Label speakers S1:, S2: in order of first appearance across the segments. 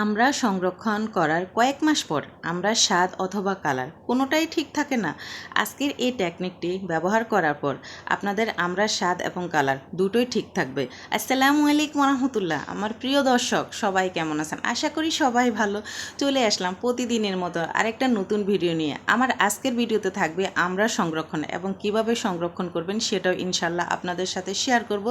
S1: আমরা সংরক্ষণ করার কয়েক মাস পর আমরা স্বাদ অথবা কালার কোনোটাই ঠিক থাকে না। আজকের এই টেকনিকটি ব্যবহার করার পর আপনাদের আমরা স্বাদ এবং কালার দুটোই ঠিক থাকবে। আসসালামু আলাইকুম রহমতুল্লাহ আমার প্রিয় দর্শক, সবাই কেমন আছেন? আশা করি সবাই ভালো। চলে আসলাম প্রতিদিনের মতো আরেকটা নতুন ভিডিও নিয়ে। আমার আজকের ভিডিওতে থাকবে আমরা সংরক্ষণ এবং কীভাবে সংরক্ষণ করবেন সেটাও ইনশাল্লাহ আপনাদের সাথে শেয়ার করব।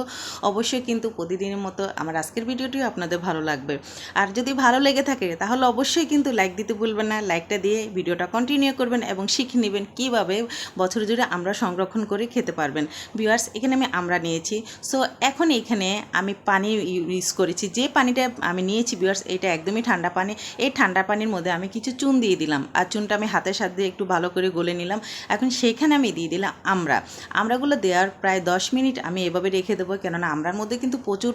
S1: অবশ্যই কিন্তু প্রতিদিনের মতো আমার আজকের ভিডিওটিও আপনাদের ভালো লাগবে। আর যদি ভালো লেগে থাকে, তাহলে অবশ্যই কিন্তু লাইক দিতে ভুলবেন না। লাইকটা দিয়ে ভিডিওটা কন্টিনিউ করবেন এবং শিখে নেবেন কীভাবে বছর জুড়ে আমরা সংরক্ষণ করে খেতে পারবেন। ভিউয়ার্স এখানে আমি আমরা নিয়েছি। সো এখন এখানে আমি পানি ইউজ করেছি। যে পানিটা আমি নিয়েছি ভিউয়ার্স এটা একদমই ঠান্ডা পানি। এই ঠান্ডা পানির মধ্যে আমি কিছু চুন দিয়ে দিলাম। আর চুনটা আমি হাতের সাথে একটু ভালো করে গলে নিলাম। এখন সেখানে আমি দিয়ে দিলাম আমরা। আমরাগুলো দেওয়ার প্রায় দশ মিনিট আমি এভাবে রেখে দেবো। কেননা আমরার মধ্যে কিন্তু প্রচুর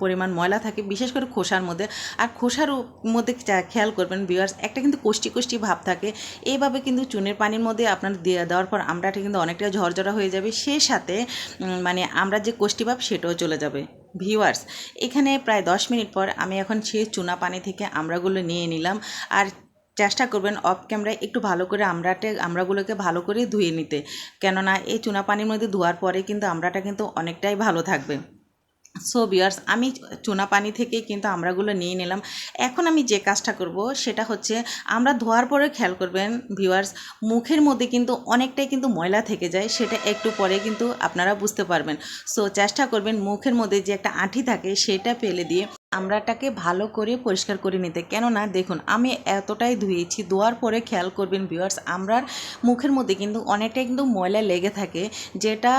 S1: পরিমাণ ময়লা থাকে, বিশেষ করে খোসার মধ্যে। আর খোসার উ- মধ্যে খেয়াল করবেন ভিউয়ার্স একটা কিন্তু কোষ্টি কোষ্টি ভাব থাকে। এইভাবে কিন্তু চুনের পানির মধ্যে আপনার দেওয়ার পর আমরাটা কিন্তু অনেকটা ঝরঝরা হয়ে যাবে। সে সাথে মানে আমরা যে কোষ্টি ভাব সেটাও চলে যাবে। ভিউয়ার্স এখানে প্রায় দশ মিনিট পর আমি এখন সেই চুনা পানি থেকে আমরাগুলো নিয়ে নিলাম। আর চেষ্টা করবেন অফ ক্যামেরায় একটু ভালো করে আমরাটে আমরাগুলোকে ভালো করে ধুয়ে নিতে। কেননা এই চুনা পানির মধ্যে ধোয়ার পরে কিন্তু আমরাটা কিন্তু অনেকটাই ভালো থাকবে। সো বিয়ার্স আমি চুনা পানি থেকে কিন্তু আমরাগুলো নিয়ে নিলাম। এখন আমি যে কাজটা করব সেটা হচ্ছে আমরা ধোয়ার পরে খেয়াল করবেন ভিউয়ার্স মুখের মধ্যে কিন্তু অনেকটাই কিন্তু ময়লা থেকে যায়, সেটা একটু পরে কিন্তু আপনারা বুঝতে পারবেন। সো চেষ্টা করবেন মুখের মধ্যে যে একটা আঁঠি থাকে সেটা ফেলে দিয়ে আমরাটাকে ভালো করে পরিষ্কার করে নিতে। কেননা, দেখুন, আমি এতটাই ধুয়েছি, ধোয়ার পরে খেয়াল করবেন ভিউয়ার্স আমরার মুখের মধ্যে কিন্তু অনেকটাই কিন্তু ময়লা লেগে থাকে, যেটা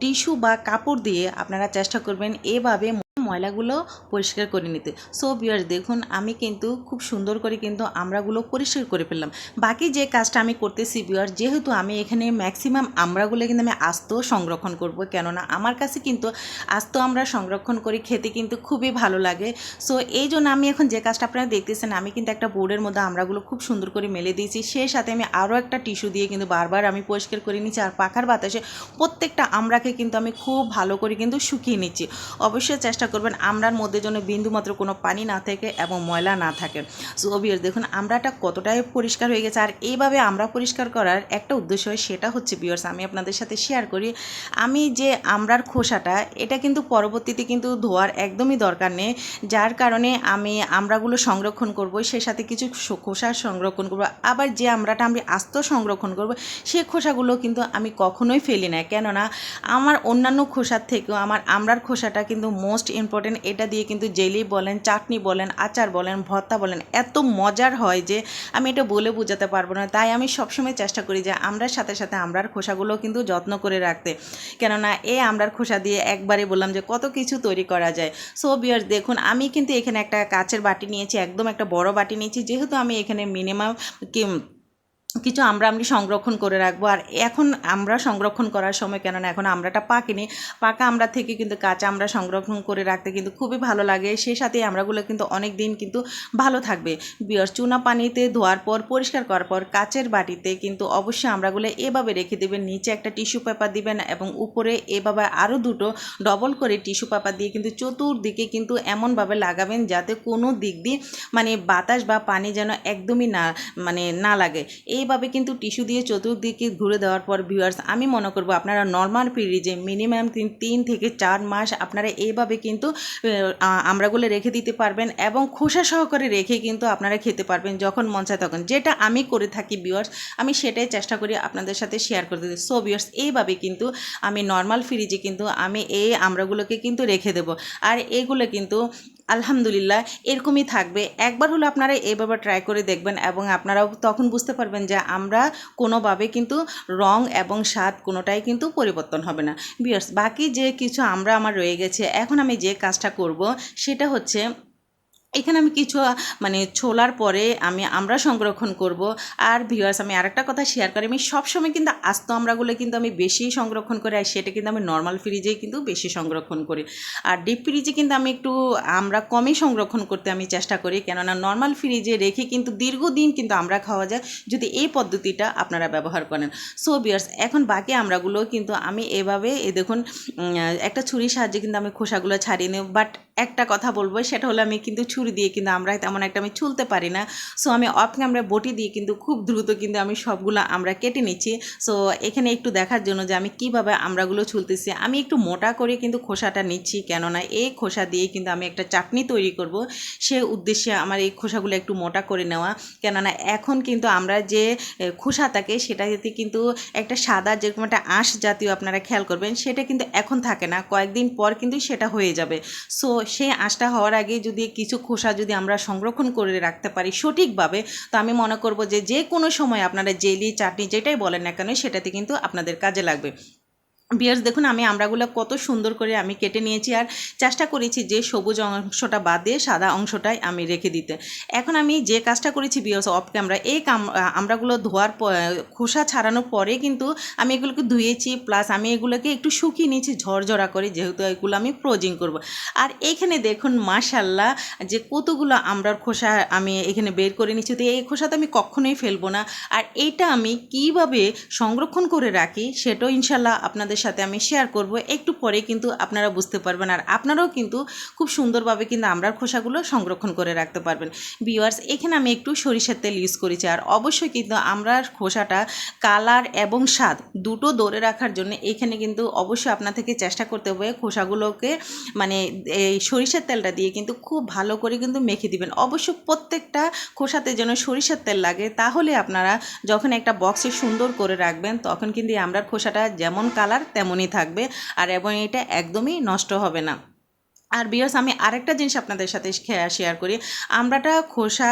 S1: টিস্যু বা কাপড় দিয়ে আপনারা চেষ্টা করবেন এভাবে ময়লাগুলো পরিষ্কার করে নিতে। সো বিয়ার দেখুন, আমি কিন্তু খুব সুন্দর করে কিন্তু আমরাগুলো পরিষ্কার করে ফেললাম। বাকি যে কাজটা আমি করতেছি বিয়ার যেহেতু আমি এখানে ম্যাক্সিমাম আমরাগুলো কিন্তু আমি আস্ত সংরক্ষণ করব, কেননা আমার কাছে কিন্তু আস্ত আমরা সংরক্ষণ করে খেতে কিন্তু খুবই ভালো লাগে। সো এই জন্য আমি এখন যে কাজটা আপনারা দেখতেছেন, আমি কিন্তু একটা বোর্ডের মধ্যে আমরাগুলো খুব সুন্দর করে মেলে দিয়েছি। সেই সাথে আমি আরও একটা টিস্যু দিয়ে কিন্তু বারবার আমি পরিষ্কার করে নিচ্ছি আর পাখার বাতাসে প্রত্যেকটা আমরাকে কিন্তু আমি খুব ভালো করে কিন্তু শুকিয়ে নিচ্ছি। অবশ্যই চেষ্টা করবেন। আমরার মধ্যে যেন বিন্দুমাত্র কোনো পানি না থাকে এবং ময়লা না থাকে। সো দেখুন, আমরাটা কতটাই পরিষ্কার হয়ে গেছে। আর এইভাবে আমরা পরিষ্কার করার একটা উদ্দেশ্য হয় সেটা হচ্ছে বিয়ার্স আমি আপনাদের সাথে শেয়ার করি, আমি যে আমরার খোসাটা, এটা কিন্তু পরবর্তীতে কিন্তু ধোয়ার একদমই দরকার নেই। যার কারণে আমি আমরাগুলো সংরক্ষণ করব, সে সাথে কিছু খোসা সংরক্ষণ করব। আবার যে আমরাটা আমি আস্ত সংরক্ষণ করব, সে খোসাগুলো কিন্তু আমি কখনোই ফেলি না। কেননা, আমার অন্যান্য খোসার থেকেও, আমার আমরার খোসাটা কিন্তু মোস্ট ইম্পর্টেন্ট এটা দিয়ে কিন্তু জেলি বলেন, চাটনি বলেন, আচার বলেন, ভর্তা বলেন, এত মজার হয় যে আমি এটা বলে বোঝাতে পারব না। তাই আমি সবসময় চেষ্টা করি যে আমরার সাথে সাথে আমরার খোসাগুলো কিন্তু যত্ন করে রাখতে। কেননা এ আমরার খোসা দিয়ে একবারে বললাম যে কত কিছু তৈরি করা যায়। সো বিয়ার্স দেখুন, আমি কিন্তু এখানে একটা কাচের বাটি নিয়েছি, একদম একটা বড় বাটি নিয়েছি। যেহেতু আমি এখানে মিনিমাম কি কিছু আমরা আমি সংরক্ষণ করে রাখব। আর এখন আমরা সংরক্ষণ করার সময় কেননা এখন আমরাটা পাকেনি। পাকা আমরা থেকে কিন্তু কাঁচা আমরা সংরক্ষণ করে রাখতে কিন্তু খুবই ভালো লাগে। সেই সাথে আমরাগুলো কিন্তু অনেক দিন কিন্তু ভালো থাকবে। বিয়ার চুনা পানিতে ধোয়ার পর, পরিষ্কার করার পর, কাচের বাটিতে কিন্তু অবশ্যই আমরাগুলো এভাবে রেখে দেবেন। নিচে একটা টিস্যু পেপার দিবেন এবং উপরে এভাবে আরও দুটো ডবল করে টিস্যু পেপার দিয়ে কিন্তু চতুর্দিকে কিন্তু এমনভাবে লাগাবেন যাতে কোনো দিক দিয়ে মানে বাতাস বা পানি যেন একদমই না মানে না লাগে। এইভাবে কিন্তু টিস্যু দিয়ে চতুর্দিকে ঘুরে দেওয়ার পর ভিউয়ার্স আমি মনে করব আপনারা নর্মাল ফ্রিজে মিনিমাম তিন তিন থেকে চার মাস আপনারা এইভাবে কিন্তু আমরাগুলো রেখে দিতে পারবেন এবং খোসা সহকারে রেখে কিন্তু আপনারা খেতে পারবেন যখন মন চায় তখন। যেটা আমি করে থাকি ভিউয়ার্স আমি সেটাই চেষ্টা করি আপনাদের সাথে শেয়ার করতে। সো ভিউয়ার্স এইভাবে কিন্তু আমি নর্মাল ফ্রিজে কিন্তু আমি এই আমরাগুলোকে কিন্তু রেখে দেবো। আর এগুলো কিন্তু আলহামদুলিল্লাহ, এরকমই থাকবে। একবার হলো আপনারা এভাবে ট্রাই করে দেখবেন এবং আপনারাও তখন বুঝতে পারবেন যে আমরা কোনোভাবে কিন্তু রং এবং স্বাদ কোনোটাই কিন্তু পরিবর্তন হবে না। বিয়ার্স বাকি যে কিছু আমরা, আমার রয়ে গেছে, এখন আমি যে কাজটা করব, সেটা হচ্ছে এখানে আমি কিছু মানে ছোলার পরে আমি আমরা সংরক্ষণ করব। আর ভিউয়ার্স আমি আরেকটা কথা শেয়ার করি, আমি সবসময় কিন্তু আস্ত আমরাগুলো কিন্তু আমি বেশি সংরক্ষণ করি আর সেটা কিন্তু আমি নর্মাল ফ্রিজেই কিন্তু বেশি সংরক্ষণ করি। আর ডিপ ফ্রিজে কিন্তু আমি একটু, আমরা কমই সংরক্ষণ করতে আমি চেষ্টা করি, কেননা নর্মাল ফ্রিজে রেখে কিন্তু দীর্ঘদিন কিন্তু আমরা খাওয়া যায় যদি এই পদ্ধতিটা আপনারা ব্যবহার করেন। সো বিয়ার্স এখন বাকি আমরাগুলো কিন্তু আমি এভাবে, এ দেখুন একটা ছুরির সাহায্যে কিন্তু আমি খোসাগুলো ছাড়িয়ে নেব বাট একটা কথা বলব, সেটা হলো আমি কিন্তু ছুরি দিয়ে কিন্তু আমরা তেমন একটা আমি ছুলতে পারি না। সো আমি অফ ক্যামেরা বটি দিয়ে কিন্তু খুব দ্রুত কিন্তু আমি সবগুলো আমরা কেটে নিচ্ছি। সো এখানে একটু দেখার জন্য যে আমি কীভাবে আমরাগুলো ছুলতেছি। আমি একটু মোটা করে কিন্তু খোসাটা নিচ্ছি, কেননা এই খোসা দিয়ে কিন্তু আমি একটা চাটনি তৈরি করব। সে উদ্দেশ্যে আমার এই খোসাগুলো একটু মোটা করে নেওয়া। কেননা এখন কিন্তু আমরা যে খোসা থাকে, সেটাতে কিন্তু একটা সাদা যেরকম একটা আঁশ জাতীয় আপনারা খেয়াল করবেন, সেটা কিন্তু এখন থাকে না। কয়েকদিন পর কিন্তু সেটা হয়ে যাবে। সো সেই আঁশটা হওয়ার আগে যদি কিছু খোসা যদি আমরা সংরক্ষণ করে রাখতে পারি সঠিকভাবে, তো আমি মনে করব যে যে কোনো সময় আপনারা জেলি, চাটনি যেটাই বলেন না কেন, সেটাতে কিন্তু আপনাদের কাজে লাগবে। বিয়ার্স, দেখুন, আমি আমরাগুলো কত সুন্দর করে আমি কেটে নিয়েছি আর চেষ্টা করেছি যে সবুজ অংশটা বাদ দিয়ে সাদা অংশটাই আমি রেখে দিতে। এখন আমি যে কাজটা করেছি বিয়ার্স অফ ক্যামেরা এই কাম আমড়াগুলো ধোয়ার খোসা ছাড়ানোর পরে কিন্তু আমি এগুলোকে ধুয়েছি প্লাস আমি এগুলোকে একটু শুকিয়ে নিয়েছি, ঝরঝরা করে, যেহেতু এগুলো আমি ফ্রোজিং করব। আর এখানে দেখুন মাশাল্লাহ যে কতগুলো আমড়ার খোসা আমি এখানে বের করে নিচ্ছি তো এই খোসা তো আমি কখনোই ফেলব না। আর এইটা আমি কীভাবে সংরক্ষণ করে রাখি, সেটাও ইনশাল্লাহ আপনাদের সাথে আমি শেয়ার করব। একটু পরে কিন্তু আপনারা বুঝতে পারবেন আর আপনারাও কিন্তু খুব সুন্দরভাবে কিন্তু আমড়ার খোসাগুলো সংরক্ষণ করে রাখতে পারবেন। ভিউয়ার্স এখানে আমি একটু সরিষার তেল ইউজ করেছি আর অবশ্যই কিন্তু আমড়ার খোসাটা কালার এবং স্বাদ দুটো ধরে রাখার জন্য এখানে কিন্তু অবশ্যই আপনার থেকে চেষ্টা করতে হবে খোসাগুলোকে মানে এই সরিষার তেলটা দিয়ে কিন্তু খুব ভালো করে কিন্তু মেখে দিবেন। অবশ্য প্রত্যেকটা খোসাতে যেন সরিষার তেল লাগে তাহলে আপনারা যখন একটা বক্সে সুন্দর করে রাখবেন তখন কিন্তু এই আমড়ার খোসাটা যেমন কালার তেমনই থাকবে। আর এবং এটা একদমই নষ্ট হবে না। আর বিয়ার্স, আমি আরেকটা জিনিস আপনাদের সাথে শেয়ার করি। আমরাটা খোসা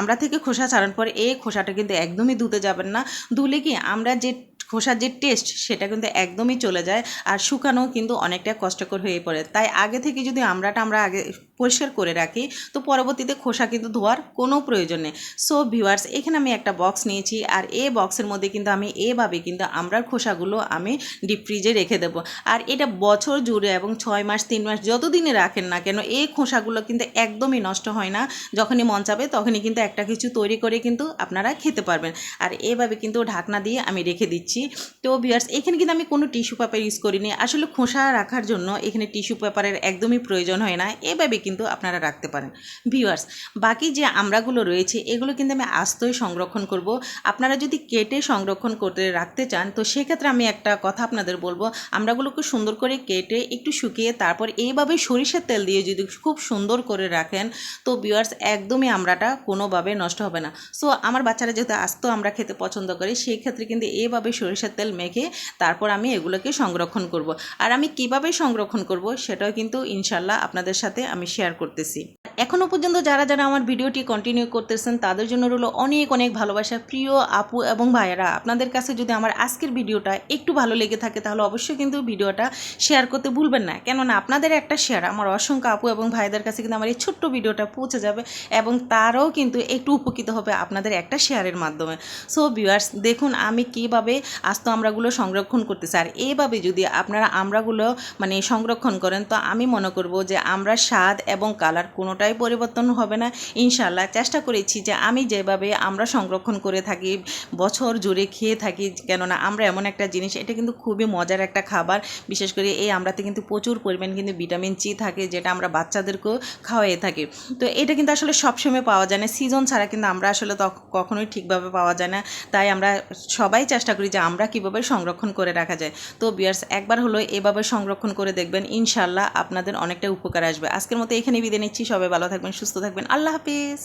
S1: আমরা থেকে খোসা ছাড়ানোর পর এই খোসাটা কিন্তু একদমই ধুতে যাবেন না। ধুলে কি আমরা যে খোসার যে টেস্ট সেটা কিন্তু একদমই চলে যায় আর শুকানো কিন্তু অনেকটা কষ্টকর হয়ে পড়ে। তাই আগে থেকে যদি আমরাটা আমরা আগে পরিষ্কার করে রাখি, তো পরবর্তীতে খোসা কিন্তু ধোয়ার কোনো প্রয়োজন নেই। সো ভিউয়ার্স এখানে আমি একটা বক্স নিয়েছি আর এই বক্সের মধ্যে কিন্তু আমি এভাবে কিন্তু আমরার খোসাগুলো আমি ডিপ ফ্রিজে রেখে দেবো। আর এটা বছর জুড়ে এবং ছয় মাস, তিন মাস যতদিনে রাখেন না কেন? এই খোসাগুলো কিন্তু একদমই নষ্ট হয় না। যখনই মন চাবে তখনই কিন্তু একটা কিছু তৈরি করে কিন্তু আপনারা খেতে পারবেন। আর এভাবে কিন্তু ঢাকনা দিয়ে আমি রেখে দিচ্ছি। তো ভিউয়ার্স এখানে কিন্তু আমি কোনো টিস্যু পেপার ইউজ করিনি। আসলে খোসা রাখার জন্য এখানে টিস্যু পেপারের একদমই প্রয়োজন হয় না। এভাবে কিন্তু আপনারা রাখতে পারেন। ভিউয়ার্স বাকি যে আমড়াগুলো রয়েছে, এগুলো কিন্তু আমি আস্তই সংরক্ষণ করব। আপনারা যদি কেটে সংরক্ষণ করতে রাখতে চান, তো সেক্ষেত্রে আমি একটা কথা আপনাদের বলব। আমড়াগুলোকে সুন্দর করে কেটে একটু শুকিয়ে তারপর এইভাবে সরিষার তেল দিয়ে যদি খুব সুন্দর করে রাখেন, তো ভিউয়ার্স একদমই আমরাটা কোনোভাবে নষ্ট হবে না। সো আমার বাচ্চারা যেহেতু আস্ত আমরা খেতে পছন্দ করি, সেই ক্ষেত্রে কিন্তু এইভাবে সরিষার তেল মেখে তারপর আমি এগুলোকে সংরক্ষণ করব। আর আমি কীভাবে সংরক্ষণ করব, সেটাও কিন্তু ইনশাল্লাহ আপনাদের সাথে আমি শেয়ার করতেছি। এখনও পর্যন্ত যারা যারা আমার ভিডিওটি কন্টিনিউ করতেছেন, তাদের জন্য রইল অনেক অনেক ভালোবাসা। প্রিয় আপু এবং ভাইয়েরা, আপনাদের কাছে যদি আমার আজকের ভিডিওটা একটু ভালো লেগে থাকে, তাহলে অবশ্যই কিন্তু ভিডিওটা শেয়ার করতে ভুলবেন না। কেননা, আপনাদের একটা শেয়ার আমার অসংখ্য আপু এবং ভাইদের কাছে কিন্তু আমার এই ছোট্ট ভিডিওটা পৌঁছে যাবে এবং তারাও কিন্তু একটু উপকৃত হবে আপনাদের একটা শেয়ারের মাধ্যমে। সো ভিউয়ার্স দেখুন আমি কীভাবে আস্ত আমরাগুলো সংরক্ষণ করতেছি। আর এইভাবে যদি আপনারা আমরাগুলো মানে সংরক্ষণ করেন, তো আমি মনে করব যে আমরা স্বাদ এবং কালার কোনোটাই পরিবর্তন হবে না। ইনশাল্লাহ চেষ্টা করেছি যে আমি যেভাবে আমরা সংরক্ষণ করে থাকি, বছর জুড়ে খেয়ে থাকি, কেননা আমরা এমন একটা জিনিস, এটা কিন্তু খুবই মজার একটা খাবার। বিশেষ করে এই আমরাতে কিন্তু প্রচুর পরিমাণ কিন্তু ভিটামিন সি থাকে, যেটা আমরা বাচ্চাদেরকেও খাওয়াই থাকি। তো এটা কিন্তু আসলে সবসময় পাওয়া যায় না। সিজন ছাড়া কিন্তু আমরা আসলে কখনোই ঠিকভাবে পাওয়া যায় না। তাই আমরা সবাই চেষ্টা করি যে আমরা কীভাবে সংরক্ষণ করে রাখা যায়। তো বিয়ার্স, একবার হলো এভাবে সংরক্ষণ করে দেখবেন ইনশাল্লাহ আপনাদের অনেকটা উপকার আসবে। আজকের মতো এখানে বিদায় নিচ্ছি। সবাই ভালো থাকবেন, সুস্থ থাকবেন। আল্লাহ হাফিজ।